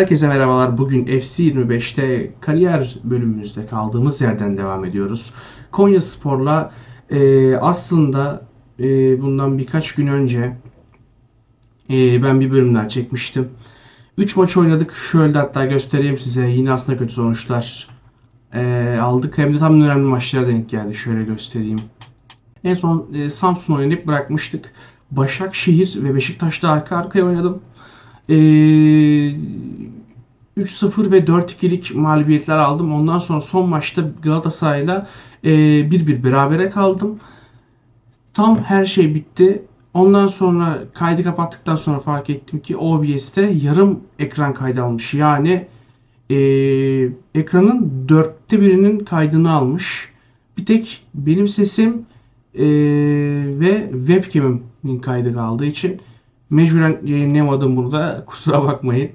Herkese merhabalar. Bugün FC 25'te kariyer bölümümüzde kaldığımız yerden devam ediyoruz. Konya Spor'la e, aslında e, bundan birkaç gün önce e, ben bir bölüm daha çekmiştim. 3 maç oynadık. Şöyle hatta göstereyim size. Yine aslında kötü sonuçlar e, aldık. Hem de tam önemli maçlara denk geldi. Şöyle göstereyim. En son e, Samsun oynayıp bırakmıştık. Başakşehir ve Beşiktaş'ta arka arkaya oynadım. Ee, 3-0 ve 4-2'lik mağlubiyetler aldım. Ondan sonra son maçta Galatasaray'la e, 1-1 berabere kaldım. Tam her şey bitti. Ondan sonra kaydı kapattıktan sonra fark ettim ki OBS'te yarım ekran kaydı almış. Yani e, ekranın dörtte birinin kaydını almış. Bir tek benim sesim e, ve webcam'imin kaydı kaldığı için mecburen yayınlayamadım bunu da. Kusura bakmayın.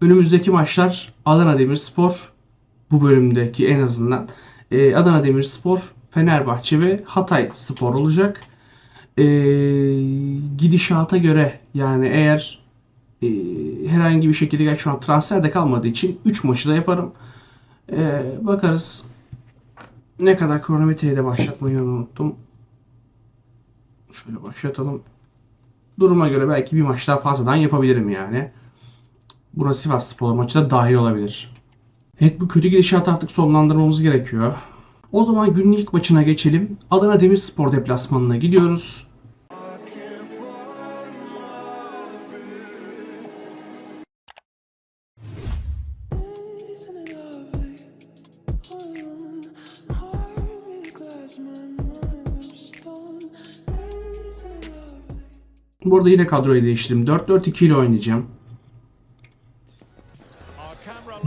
Önümüzdeki maçlar Adana Demirspor bu bölümdeki en azından e, Adana Demirspor, Fenerbahçe ve Hatay Spor olacak. E, gidişata göre yani eğer e, herhangi bir şekilde gerçi şu an transfer de kalmadığı için 3 maçı da yaparım. E, bakarız. Ne kadar kronometreyi de başlatmayı unuttum. Şöyle başlatalım. Duruma göre belki bir maç daha fazladan yapabilirim yani. Buna Sivas Spor maçı da dahil olabilir. Evet bu kötü gidişatı artık sonlandırmamız gerekiyor. O zaman günün ilk maçına geçelim. Adana Demirspor deplasmanına gidiyoruz. Burada yine kadroyu değiştirdim. 4-4-2 ile oynayacağım.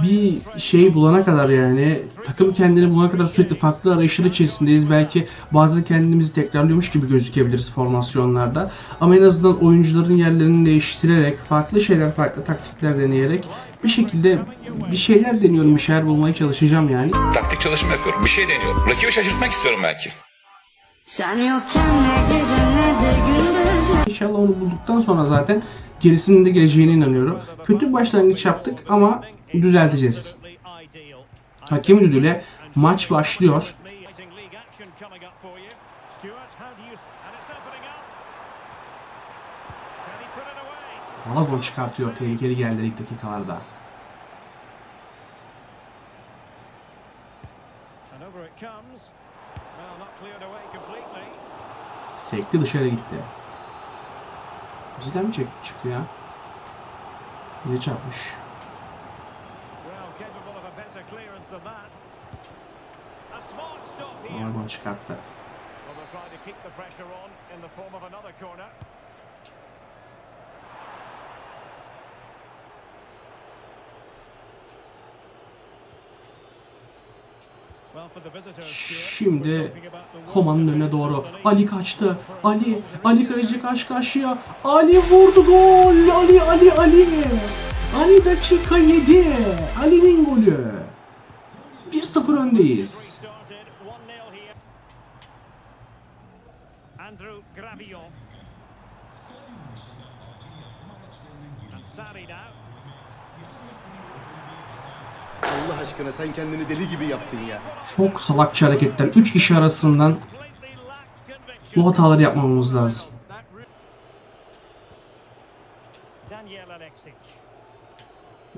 Bir şey bulana kadar yani takım kendini bulana kadar sürekli farklı arayışlar içerisindeyiz. Belki bazen kendimizi tekrarlıyormuş gibi gözükebiliriz formasyonlarda. Ama en azından oyuncuların yerlerini değiştirerek, farklı şeyler, farklı taktikler deneyerek bir şekilde bir şeyler deniyorum, bir şeyler bulmaya çalışacağım yani. Taktik çalışma yapıyorum. Bir şey deniyorum. Rakibi şaşırtmak istiyorum belki. Sen yokken ne gece ne de gündüz İnşallah onu bulduktan sonra zaten gerisinin de geleceğine inanıyorum. Kötü başlangıç yaptık ama düzelteceğiz. Hakem düdüğüyle maç başlıyor. Valla gol çıkartıyor. Tehlikeli geldi ilk dakikalarda. Sekti dışarı gitti. Bizden mi çek çıktı ya? Yine çarpmış. Gol çıkarttı. Şimdi Koma'nın önüne doğru. Ali kaçtı. Ali, Ali kaleci karşı karşıya. Ali vurdu gol. Ali, Ali, Ali. Ali dakika 7. Ali'nin golü. 1-0 öndeyiz. Andrew. Allah aşkına sen kendini deli gibi yaptın ya. Çok salakça hareketler. 3 kişi arasından bu hataları yapmamamız lazım.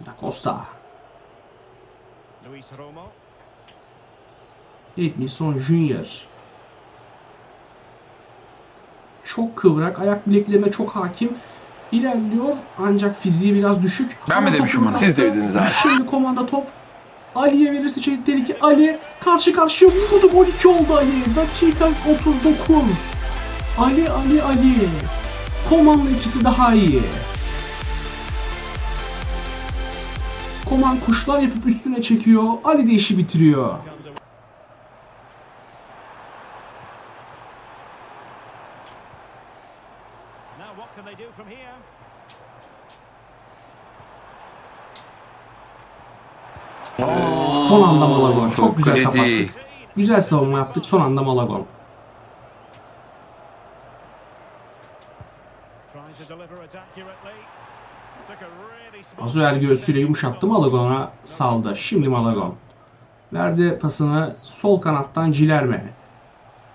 Da Costa. Luis Romo. Edmilson Junior. Çok kıvrak, ayak bileklerine çok hakim. İlerliyor ancak fiziği biraz düşük. Ben mi demişim onu? Siz dediniz abi. Şimdi komanda top. Ali'ye verirse çelik tehlike. Ali karşı karşıya vurdu. Gol 2 oldu Ali. Dakika 39. Ali, Ali, Ali. Koman'la ikisi daha iyi. Koman kuşlar yapıp üstüne çekiyor. Ali de işi bitiriyor. Now what can they do from here? Son anda Malagol. Çok, güzel kritik. kapattık. Güzel savunma yaptık. Son anda a Azuel göğsüyle yumuşattı Malagon'a saldı. Şimdi Malagon. Verdi pasını sol kanattan Cilerme.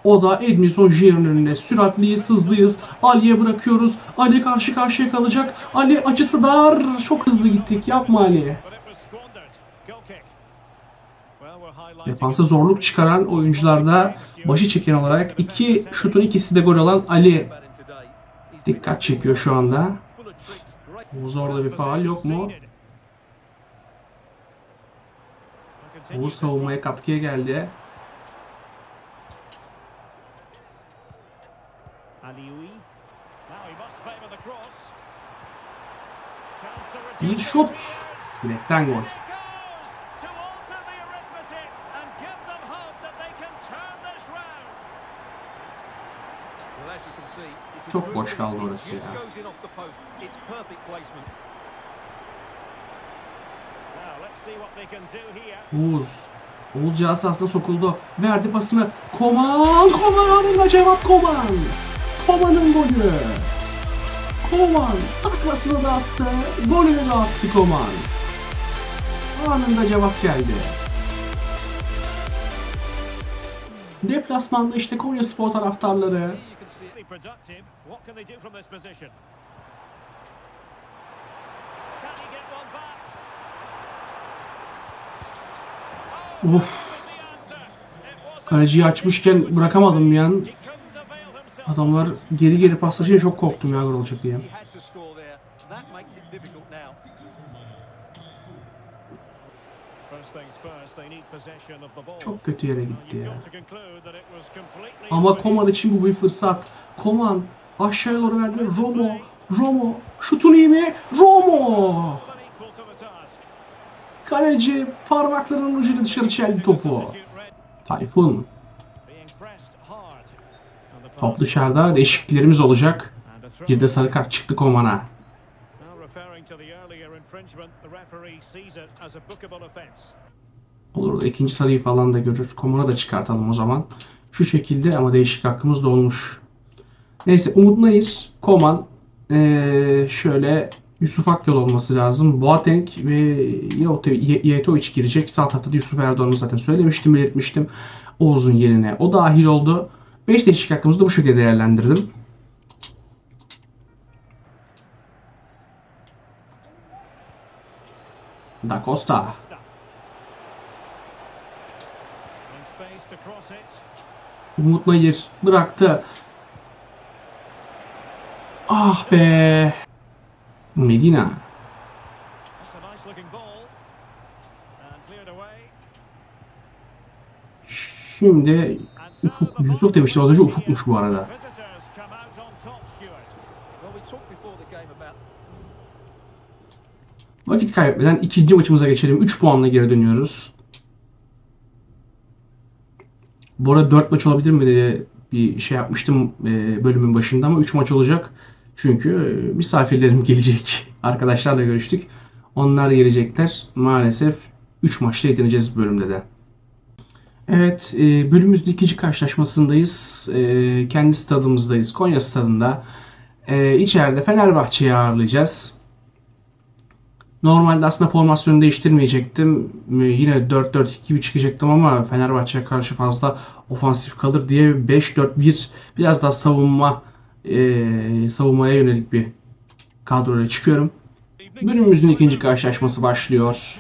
O da Edmison Jier'in önüne. Süratliyiz, hızlıyız. Ali'ye bırakıyoruz. Ali karşı karşıya kalacak. Ali açısı dar. Çok hızlı gittik. Yapma Ali. Defansa zorluk çıkaran oyuncularda başı çeken olarak iki şutun ikisi de gol olan Ali dikkat çekiyor şu anda. Oğuz orada bir faal yok mu? Oğuz savunmaya katkıya geldi. Bir şut. Bilekten gol. Çok boş kaldı orası ya. Oğuz. Oğuz aslında sokuldu. Verdi pasını. Koman. Koman'ın cevap Koman. Koman'ın golü. Koman taklasını da attı. Golünü de attı Koman. Anında cevap geldi. Deplasmanda işte Konya Spor taraftarları productive. What can they do from this position? Can he get one back? Of. Kaleciyi açmışken bırakamadım bir an. Adamlar geri geri paslaşınca çok korktum ya gol olacak diye. First things first, they need possession of the ball. Çok kötü yere gitti ya. Ama. Koman için bu bir fırsat. Koman aşağıya doğru verdi. Romo. Romo. Şutun iyi mi? Romo. Kaleci parmaklarının ucuyla dışarı çeldi topu. Tayfun. Top dışarıda değişikliklerimiz olacak. Bir de sarı kart çıktı Koman'a. Olur da ikinci sarıyı falan da görür. Koman'a da çıkartalım o zaman. Şu şekilde ama değişik hakkımız da olmuş. Neyse Umut Nayır, Koman, ee, şöyle Yusuf Akyol olması lazım. Boateng ve Yetovic girecek. Sağ tarafta da Yusuf Erdoğan'ı zaten söylemiştim, belirtmiştim. Oğuz'un yerine. O dahil oldu. 5 değişik hakkımızı da bu şekilde değerlendirdim. Da Costa. In space to cross it. Umut Nayır bıraktı. Ah be. Medina. Şimdi Ufuk, Yusuf ball demiştim az önce Ufuk'muş bu arada. Vakit kaybetmeden ikinci maçımıza geçelim. 3 puanla geri dönüyoruz. Bu arada 4 maç olabilir mi diye bir şey yapmıştım e, bölümün başında ama 3 maç olacak. Çünkü e, misafirlerim gelecek. Arkadaşlarla görüştük. Onlar gelecekler. Maalesef 3 maçta yetineceğiz bölümde de. Evet, e, bölümümüzün ikinci karşılaşmasındayız. E, kendi stadımızdayız. Konya stadında. E, içeride Fenerbahçe'yi ağırlayacağız. Normalde aslında formasyonu değiştirmeyecektim. Ee, Yine 4-4-2 gibi çıkacaktım ama Fenerbahçe'ye karşı fazla ofansif kalır diye 5-4-1 biraz daha savunma e, savunmaya yönelik bir kadroyla çıkıyorum. Bölümümüzün ikinci karşılaşması başlıyor.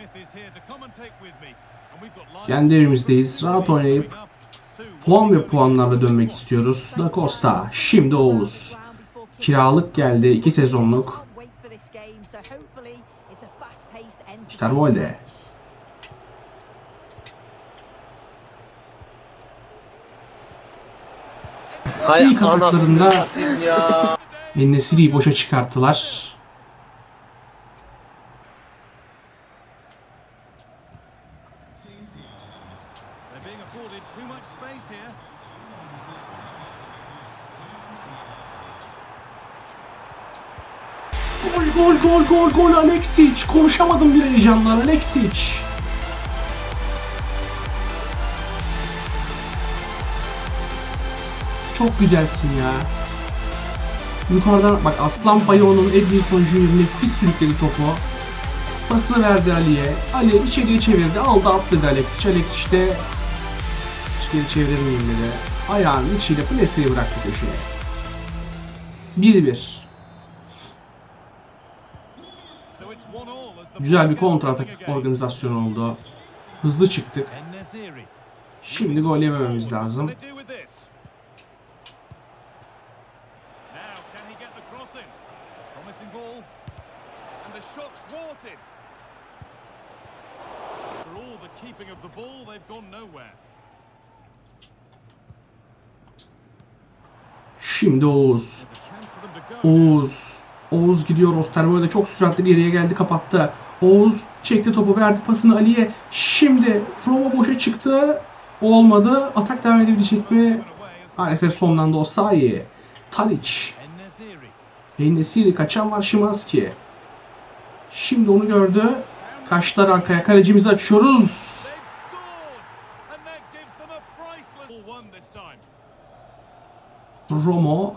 Kendi evimizdeyiz. Rahat oynayıp puan ve puanlarla dönmek istiyoruz. Da Costa, şimdi Oğuz. Kiralık geldi, 2 sezonluk. Starvolde. Hay İlk anasını ataklarında satayım ya. Nesiri'yi boşa çıkarttılar. They're being afforded too much space here. Gol gol gol Alexic. Konuşamadım bir heyecandan Alexic. Çok güzelsin ya. Yukarıdan bak Aslan Bayon'un Edinson Junior nefis sürükledi topu. Pasını verdi Ali'ye. Ali içeriye çevirdi. Aldı atladı Alexic. Alexic hiç geri çevirir miyim dedi. Ayağının içiyle plaseyi bıraktı köşeye. 1-1. So it's one all as the Güzel bir rolling again. organizasyonu oldu. Hızlı çıktık. Şimdi gol yemememiz lazım. Şimdi Oğuz. Oğuz. Oğuz gidiyor. Osterwolde çok süratli geriye geldi kapattı. Oğuz çekti topu verdi pasını Ali'ye. Şimdi Roma boşa çıktı. Olmadı. Atak devam edebilecek mi? Maalesef sonlandı o sahi. Tadic. Enesiri kaçan var Şimanski. Şimdi onu gördü. Kaçtılar arkaya. Kalecimizi açıyoruz. They've scored! And that gives them a priceless 1 this time. Romo.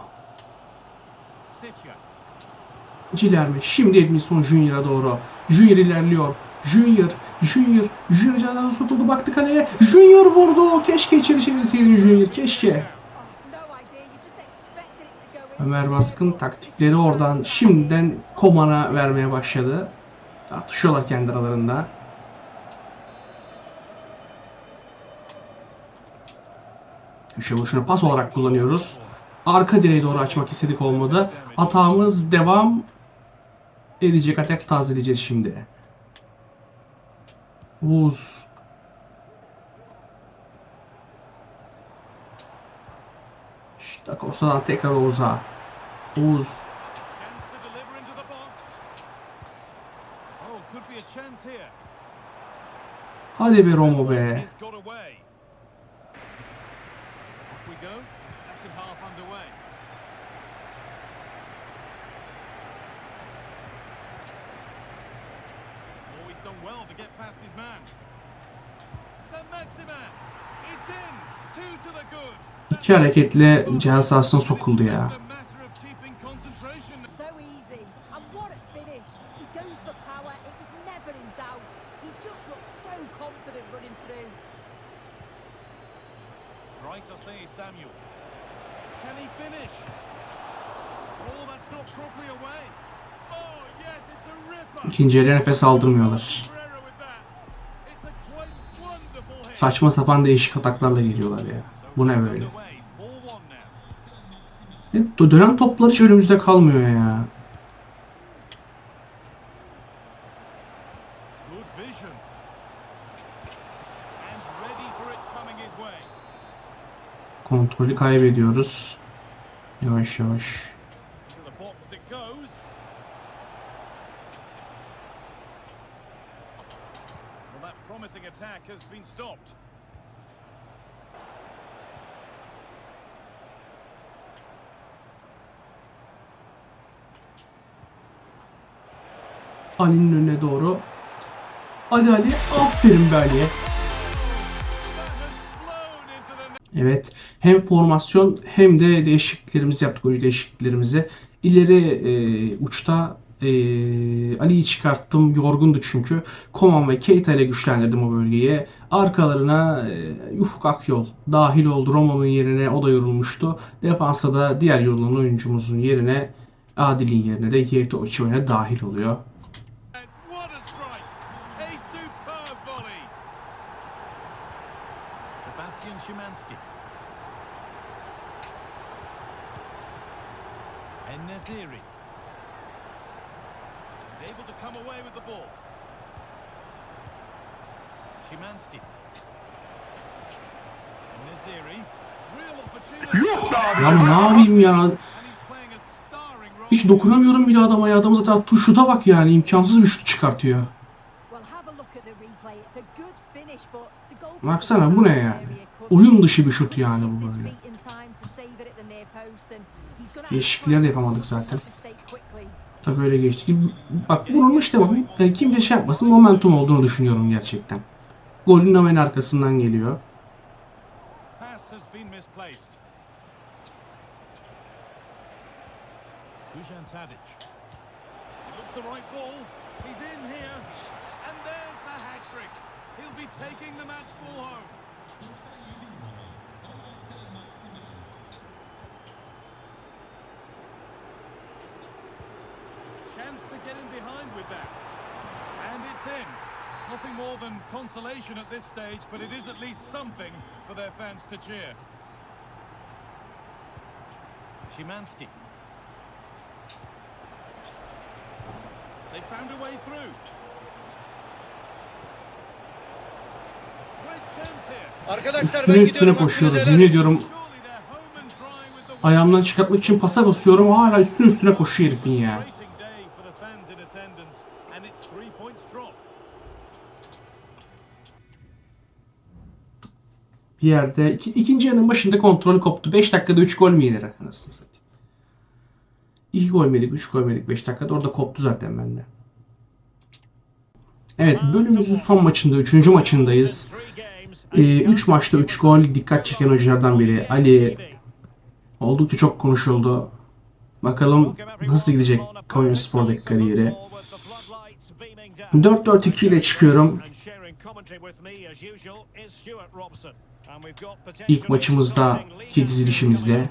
Sitya. Cilerme. Şimdi Edmilson Junior'a doğru. Junior ilerliyor. Junior. Junior. Junior candan sokuldu. Baktı kaleye. Junior vurdu. Keşke içeri çevirseydin Junior. Keşke. Ömer Baskın taktikleri oradan şimdiden Koman'a vermeye başladı. Tartışıyorlar kendi aralarında. Köşe boşuna pas olarak kullanıyoruz. Arka direğe doğru açmak istedik olmadı. Hatamız devam edecek. Atak tazeleyeceğiz şimdi. Oğuz. İşte Kosa'dan tekrar Oğuz'a. Oğuz. Hadi be Romo be. He's got away. Off we go. Second half underway. Oh, he's done well to get past his man. Saint-Maximin. It's in. Two to the good. İki hareketle cihaz sahasına sokuldu ya. Just a matter of keeping concentration. So easy. And what a finish. He goes for power. It was never in doubt. He just looked so confident running through. Right, I say Samuel. Can he finish? Oh. Oh, yes, it's a ripper. İkinci yarıya nefes aldırmıyorlar. Saçma sapan değişik ataklarla geliyorlar ya. Bu ne böyle? underway. 4-1 now. E, Dönen toplar hiç önümüzde kalmıyor ya. Kontrolü kaybediyoruz. Yavaş yavaş. To the box it goes. Well, that promising attack has been stopped. Ali'nin önüne doğru. Hadi Ali. Aferin be Ali. That has flown into the Evet. Hem formasyon hem de değişikliklerimizi yaptık. Oyuncu değişikliklerimizi. İleri e, uçta e, Ali'yi çıkarttım. Yorgundu çünkü. Koman ve Keita ile güçlendirdim o bölgeyi. Arkalarına e, Ufuk Akyol dahil oldu. Romo'nun yerine o da yorulmuştu. Defansa da diğer yorulan oyuncumuzun yerine Adil'in yerine de Yevtovic oyuna dahil oluyor. And what a strike! A superb volley! Sebastian Szymanski. En-Nesyri. Able to come away with the ball. Real opportunity. Ya ne yapayım ya? Hiç dokunamıyorum bile adama ya. Adam zaten tu- şuta bak yani. imkansız bir şut çıkartıyor. Baksana, bu ne yani? Oyun dışı bir şut yani bu böyle. Değişiklikler de yapamadık zaten. Tabii öyle geçti. Bak bunun işte bak yani kimse şey yapmasın momentum olduğunu düşünüyorum gerçekten. Golün hemen arkasından geliyor. Misplaced. Tadic. Looks the right ball. He's in here. And there's the hat trick. He'll be taking the match ball home. Chance to get in behind with that. And it's in. Nothing more than consolation at this stage, but it is at least something for their fans to cheer. Szymanski. They found a way through. Arkadaşlar Üstüne ben üstüne koşuyoruz. Yemin ediyorum ayağımdan çıkartmak için pasa basıyorum. Hala üstüne üstüne koşuyor herifin ya. Frustrating day for the fans in attendance, and it's three points drop. Bir yerde iki, ikinci yarının başında kontrolü koptu. 5 dakikada 3 gol mü yenir anasını satayım. 2 gol mü yedik, 3 gol mü yedik 5 dakikada. Orada koptu zaten bende. Evet bölümümüzün son maçında, 3. maçındayız. 3 maçta 3 gol dikkat çeken oyunculardan biri. Ali oldukça çok konuşuldu. Bakalım nasıl gidecek Konya Spor'daki kariyeri. 4-4-2 ile çıkıyorum. İlk maçımızda ki dizilişimizde.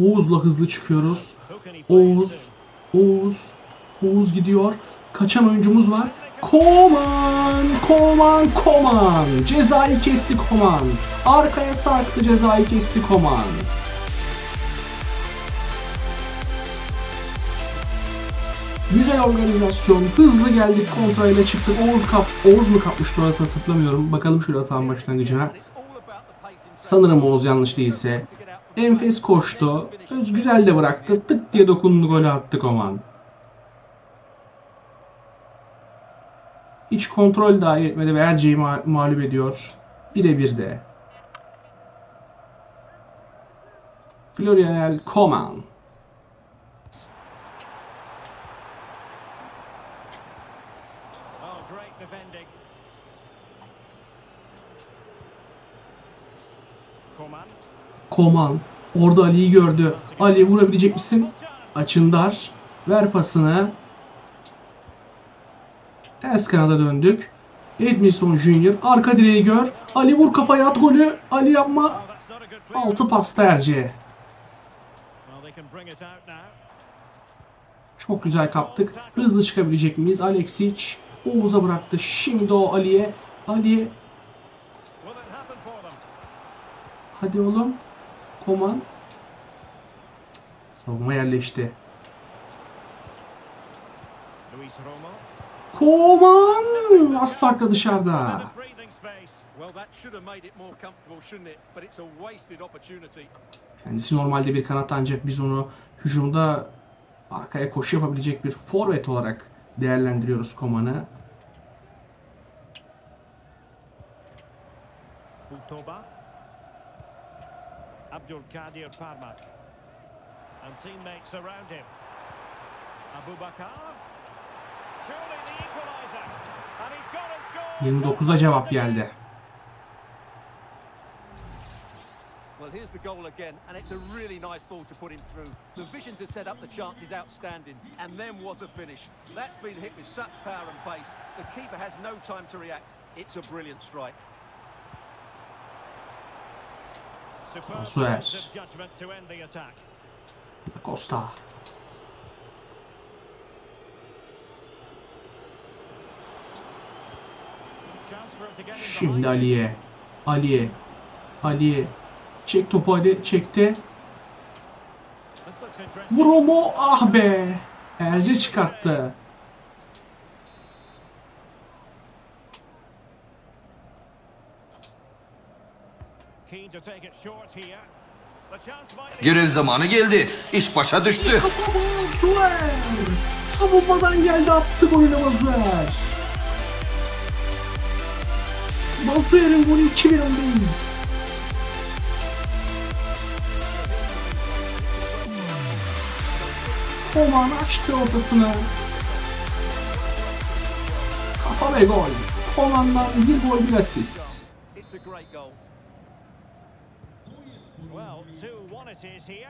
Oğuz'la hızlı çıkıyoruz. Oğuz, Oğuz, Oğuz gidiyor. Kaçan oyuncumuz var. Koman, Koman, Koman. Cezayı kesti Koman. Arkaya sarktı cezayı kesti Koman. Güzel organizasyon, hızlı geldik, kontrolle çıktık. Oğuz kap, Oğuz mu kapmıştı orada hatırlamıyorum. Bakalım şöyle atağın başlangıcına. Sanırım Oğuz yanlış değilse. Enfes koştu. Öz güzel de bıraktı. Tık diye dokundu golü attı Koman. Hiç kontrol dahi etmedi ve Erce'yi ma- mağlup ediyor. Birebir de. Florianel Koman. Oh, great defending. Koman. Koman. Orada Ali'yi gördü. Ali vurabilecek misin? Açındar. Ver pasını. Ters kanada döndük. Edmilson Junior. Arka direği gör. Ali vur kafaya at golü. Ali yapma. Altı out now. Çok güzel kaptık. Hızlı çıkabilecek miyiz? Alexic Oğuz'a bıraktı. Şimdi o Ali'ye. Ali hadi oğlum. Koman. Savunma yerleşti. Koman! Az farkla dışarıda. Kendisi normalde bir kanat ancak biz onu hücumda arkaya koşu yapabilecek bir forvet olarak değerlendiriyoruz Koman'ı. Butoba. Abdulkadir Parmak. And teammates around him. Abubakar. Surely the equaliser. And he's got it scored. 29'a cevap geldi. Well, here's the goal again, and it's a really nice ball to put him through. The vision to set up the chance is outstanding, and then what a finish. That's been hit with such power and pace. The keeper has no time to react. It's a brilliant strike. Suarez. Costa. Şimdi. Ali'ye. Ali'ye. Ali'ye. Çek topu Ali. Çekti. Vurumu ah be. Erce çıkarttı. Keen to take it short here. The chance might be- Görev zamanı geldi. İş başa düştü. Savunmadan geldi attı golünü Mazuer. Mazuer'in golü 2-1 öndeyiz. Koman açtı ortasını. Kafa ve gol. Komandan bir gol bir asist. It's a great goal. Well, 2-1 it is here.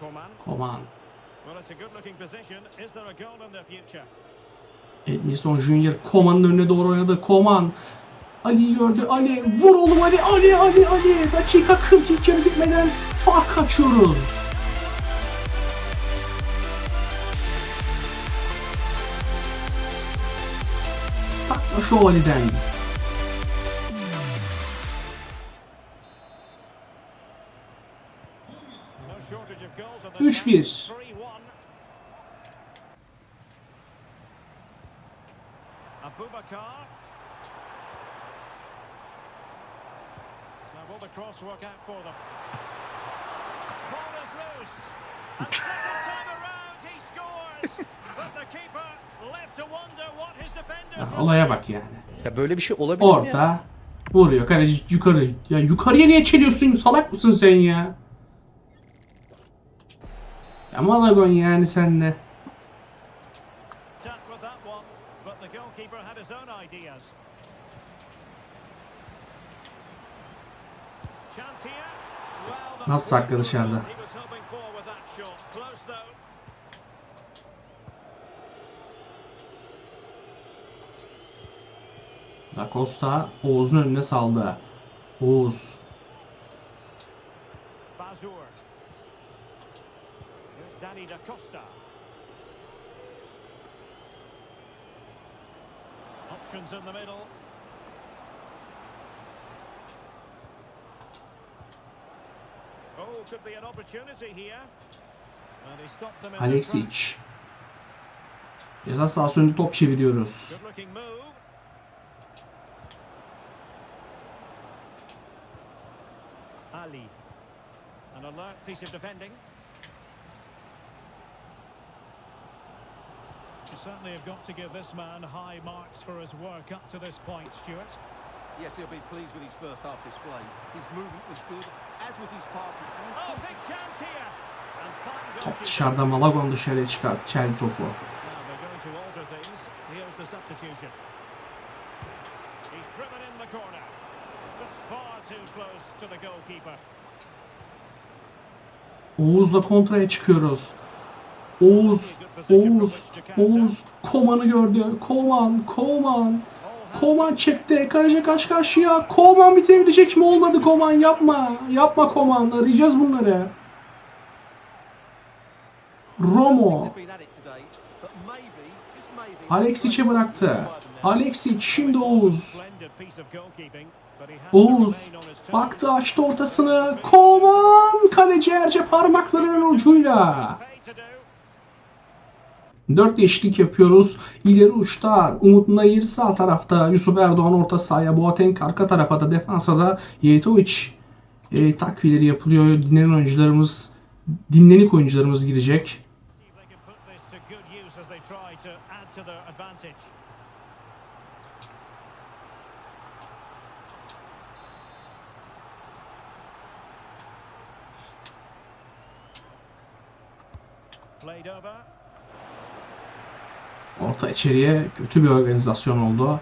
Coman. Koman. Well, it's a good-looking position. Is there a goal in the future? Edmilson Junior Koman'ın önüne doğru oynadı. Koman. Ali'yi gördü. Ali vur oğlum Ali. Ali Ali Ali. Dakika 42 yarı bitmeden fark açıyoruz. Takma şu Ali'den. No shortage of goals on the 3-1. chance. 3-1. Abubakar. Now will the cross work out for them? Ball is loose. And second time around he scores. but the keeper left to wonder what his defenders will Olaya bak yani. Ya böyle bir şey olabilir mi ya? Orta vuruyor. Kaleci yukarı. Ya yukarıya niye çeliyorsun? Salak mısın sen ya? Ya Malagon yani sen de. Tap with that one, but the goalkeeper had his own ideas. Chance here. Well, the Nasıl saklı dışarıda? he was hoping for with that shot. Close though. Da Costa Oğuz'un önüne saldı. Oğuz. Options in the middle. Oh, could be an opportunity here. And he stopped them in their tracks. Alexic. Ceza sahası önünde top çeviriyoruz. Ali. An alert piece of defending. You certainly have got to give this man high marks for his work up to this point, Stuart. Yes, he'll be pleased with his first half display. His movement was good, as was his passing. Oh, big chance here. Top dışarıda Malagon dışarıya çıkar. Çeldi topu. Now they're going to alter things. Here's the substitution. He's driven in the corner. Just far too close to the goalkeeper. Oğuz'la kontraya çıkıyoruz. Oğuz, Oğuz, Oğuz Koman'ı gördü. Koman, Koman. Koman çekti. Kaleci karşı karşıya. Koman bitirebilecek mi? Olmadı Koman. Yapma. Yapma Koman. Arayacağız bunları. Romo. Alexic'e bıraktı. Alexic şimdi Oğuz. Oğuz baktı açtı ortasını. Koman kaleci Erce parmaklarının ucuyla. Pay to do. 4 eşlik yapıyoruz. İleri uçta Umut Nayır sağ tarafta Yusuf Erdoğan orta sahaya Boateng arka tarafa da defansa da Yetovic e, takviyeleri yapılıyor. Dinlenen oyuncularımız dinlenik oyuncularımız girecek. See if they can put this to good use as they try to add to their advantage. Played over. Orta içeriye kötü bir organizasyon oldu.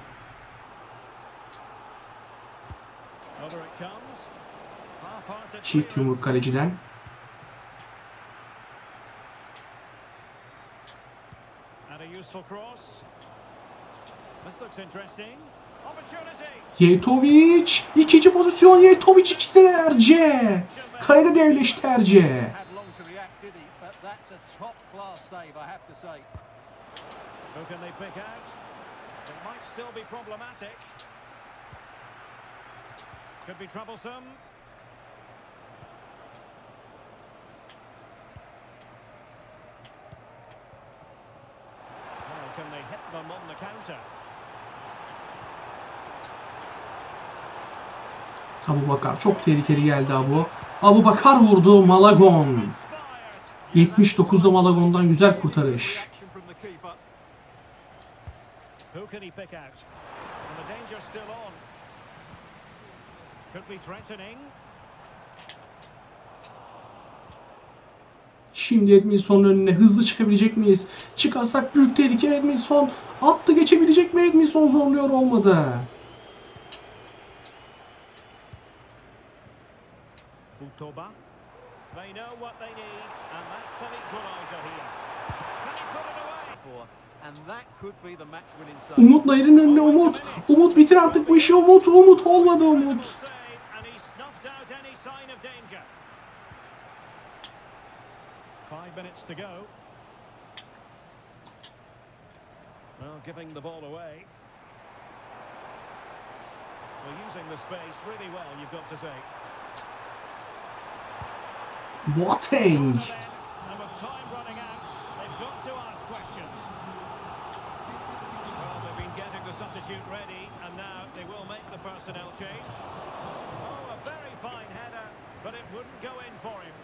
Çift yumruk kaleciden. Yetovic ikinci pozisyon Yetovic ikisi Erce. Kalede devleşti Erce. Who can they pick out? It might still be problematic. Could be troublesome. Well, can they hit them on the counter? Abu Bakar çok tehlikeli geldi Abu. Abu Bakar vurdu Malagon. Inspired. 79'da Malagon'dan güzel kurtarış. Reaction from the keeper. Easy pick out. And the danger's still on. Could be threatening. Şimdi Edminson'un önüne hızlı çıkabilecek miyiz? Çıkarsak büyük tehlike Edminson. Attı geçebilecek mi Edminson zorluyor olmadı. Utoba. They know what they need, and that's an equaliser here. Can he put it away? For, and that could be the match-winning save. Umut Nayır'ın önüne Umut. Umut bitir artık bu işi Umut. Umut olmadı Umut. Well, giving the ball away. Well, using the space really well, you've got to say. Boateng. And with time running out, they've got to ask questions. Well, they've been getting the substitute ready, and now they will make the personnel change. Oh, a very fine header, but it wouldn't go in for him.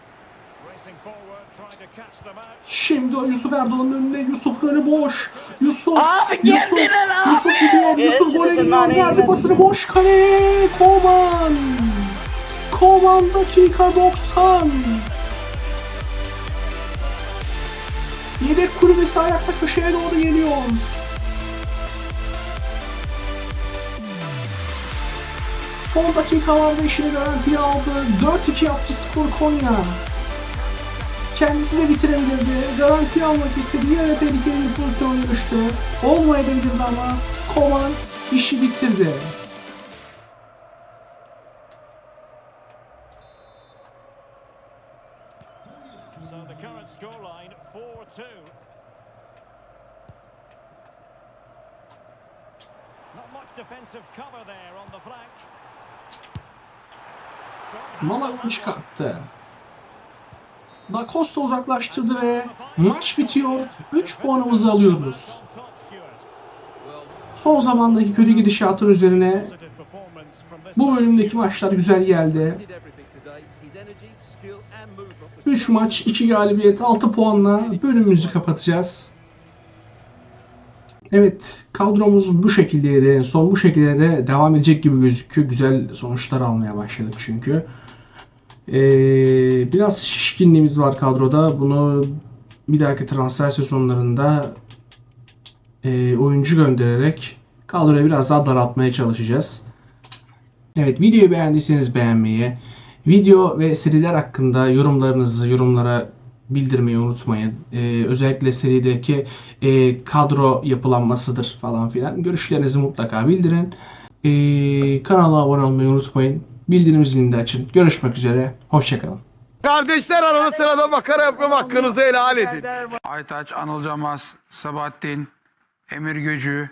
Racing forward, trying to catch them out. Şimdi Yusuf Erdoğan'ın önüne Yusuf'un önü boş. Yusuf. Yusuf. Yusuf gidiyor. Yusuf gole gidiyor. Verdi pasını boş kale. Koman. Koman dakika 90. Yedek kulübesi ayakta köşeye doğru geliyor. Son dakikalarda işini garantiye aldı. 4-2 yaptı skor Konya. Kendisi de bitirebilirdi. Garanti almak istedi. Yine tehlikeli bir pozisyon dönüştü. Olmayabilirdi ama Koman işi bitirdi. So the current scoreline 4-2. Not much defensive cover there on the flank. Malag'ı çıkarttı. Da Costa uzaklaştırdı ve maç bitiyor. 3 puanımızı alıyoruz. Son zamandaki kötü gidişatın üzerine bu bölümdeki maçlar güzel geldi. Did everything today. His energy, skill and movement was 3 maç, 2 galibiyet, 6 puanla bölümümüzü kapatacağız. Evet, kadromuz bu şekildeydi. En son bu şekilde de devam edecek gibi gözüküyor. Güzel sonuçlar almaya başladık çünkü. Ee, biraz şişkinliğimiz var kadroda. Bunu bir dahaki transfer sezonlarında e, oyuncu göndererek kadroyu biraz daha daraltmaya çalışacağız. Evet, videoyu beğendiyseniz beğenmeyi, Video ve seriler hakkında yorumlarınızı yorumlara bildirmeyi unutmayın. Ee, özellikle serideki e, kadro yapılanmasıdır falan filan. Görüşlerinizi mutlaka bildirin. Ee, kanala abone olmayı unutmayın. Bildirim zilini de açın. Görüşmek üzere. Hoşçakalın. Kardeşler arada sırada makara yapıyorum hakkınızı helal edin. Aytaç, Anıl Camaz, Sabahattin, Emir Göcü,